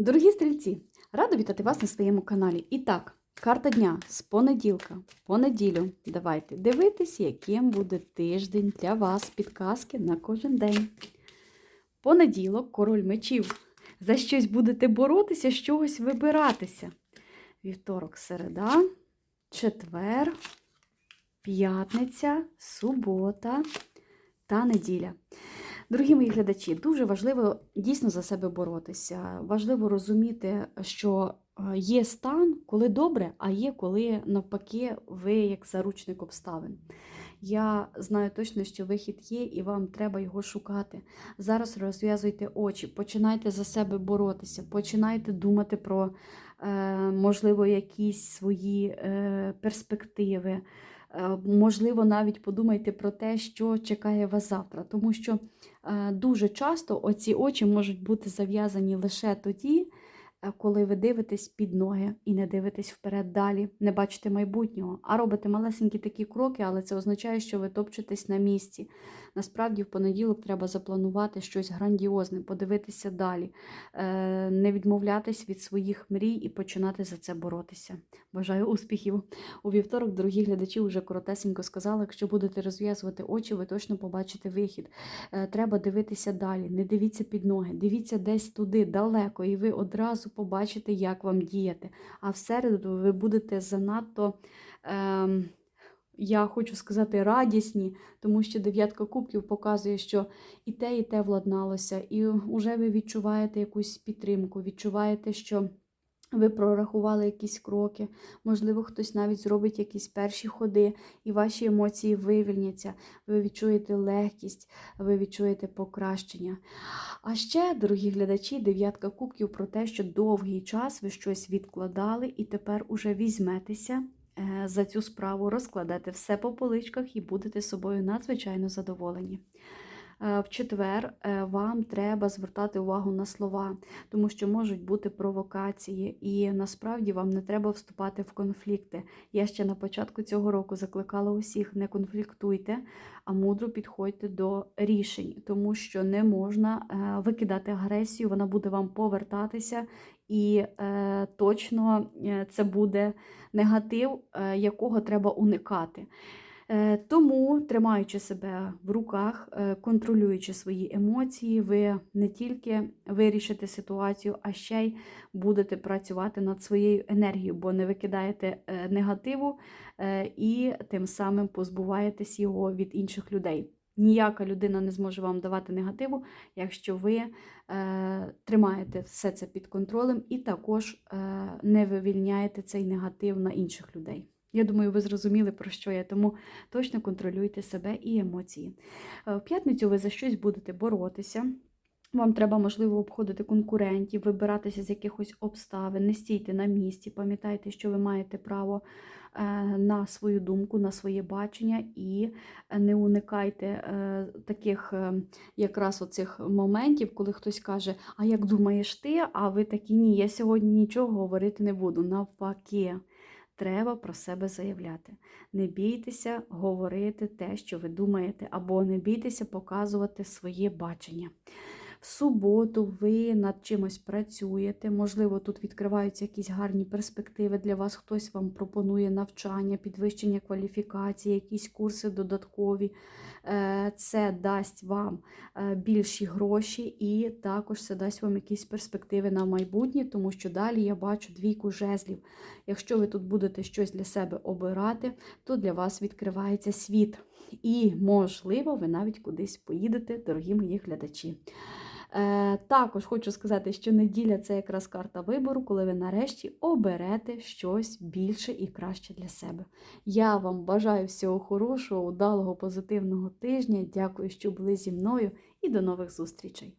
Дорогі стрільці, рада вітати вас на своєму каналі. І так, карта дня з понеділка по неділю. Давайте дивитись, яким буде тиждень для вас. Підказки на кожен день. Понеділок, король мечів. За щось будете боротися, з чогось вибиратися. Вівторок, середа, четвер, п'ятниця, субота та неділя. Дорогі мої глядачі, дуже важливо дійсно за себе боротися. Важливо розуміти, що е, є стан, коли добре, а є коли навпаки ви як заручник обставин. Я знаю точно, що вихід є, і вам треба його шукати. Зараз розв'язуйте очі, починайте за себе боротися, починайте думати про, е, можливо, якісь свої е, перспективи. Е, Можливо, навіть подумайте про те, що чекає вас завтра, тому що е, дуже часто оці очі можуть бути зав'язані лише тоді, коли ви дивитесь під ноги і не дивитесь вперед далі, не бачите майбутнього, а робите малесенькі такі кроки, але це означає, що ви топчетесь на місці. Насправді, в понеділок треба запланувати щось грандіозне, подивитися далі, е, не відмовлятись від своїх мрій і починати за це боротися. Бажаю успіхів! У вівторок, дорогі глядачі, вже коротесенько сказали, якщо будете розв'язувати очі, ви точно побачите вихід. Е, Треба дивитися далі, не дивіться під ноги, дивіться десь туди, далеко, і ви одразу побачите, як вам діяти. А в середу ви будете занадто. Ем, я хочу сказати радісні, тому що дев'ятка кубків показує, що і те, і те владналося, і вже ви відчуваєте якусь підтримку, відчуваєте, що ви прорахували якісь кроки, можливо, хтось навіть зробить якісь перші ходи, і ваші емоції вивільняться, ви відчуєте легкість, ви відчуєте покращення. А ще, дорогі глядачі, дев'ятка кубків про те, що довгий час ви щось відкладали і тепер уже візьметеся е, за цю справу, розкладете все по поличках і будете собою надзвичайно задоволені. Е, В четвер е, вам треба звертати увагу на слова, тому що можуть бути провокації, і насправді вам не треба вступати в конфлікти. Я ще на початку цього року закликала усіх: не конфліктуйте, а мудро підходьте до рішень, тому що не можна е, викидати агресію, вона буде вам повертатися, і е, точно це буде негатив, е, якого треба уникати. Е, Тому, тримаючи себе в руках, е, контролюючи свої емоції, ви не тільки вирішите ситуацію, а ще й будете працювати над своєю енергією, бо не викидаєте е, негативу і тим самим позбуваєтесь його від інших людей. Ніяка людина не зможе вам давати негативу, якщо ви е, тримаєте все це під контролем і також е, не вивільняєте цей негатив на інших людей. Я думаю, ви зрозуміли, про що я, тому точно контролюйте себе і емоції. Е, В п'ятницю ви за щось будете боротися. Вам треба, можливо, обходити конкурентів, вибиратися з якихось обставин, не стійте на місці, пам'ятайте, що ви маєте право е, на свою думку, на своє бачення, і не уникайте е, таких якраз оцих моментів, коли хтось каже, а як думаєш ти, а ви такі ні, я сьогодні нічого говорити не буду. Навпаки. Треба про себе заявляти. Не бійтеся говорити те, що ви думаєте, або не бійтеся показувати своє бачення. Суботу ви над чимось працюєте, можливо, тут відкриваються якісь гарні перспективи для вас, хтось вам пропонує навчання, підвищення кваліфікації, якісь курси додаткові. Е, Це дасть вам е, більші гроші і також це дасть вам якісь перспективи на майбутнє, тому що далі я бачу двійку жезлів. Якщо ви тут будете щось для себе обирати, то для вас відкривається світ. І, можливо, ви навіть кудись поїдете, дорогі мої глядачі. Е, також хочу сказати, що неділя це якраз карта вибору, коли ви нарешті оберете щось більше і краще для себе. Я вам бажаю всього хорошого, удалого, позитивного тижня. Дякую, що були зі мною, і до нових зустрічей!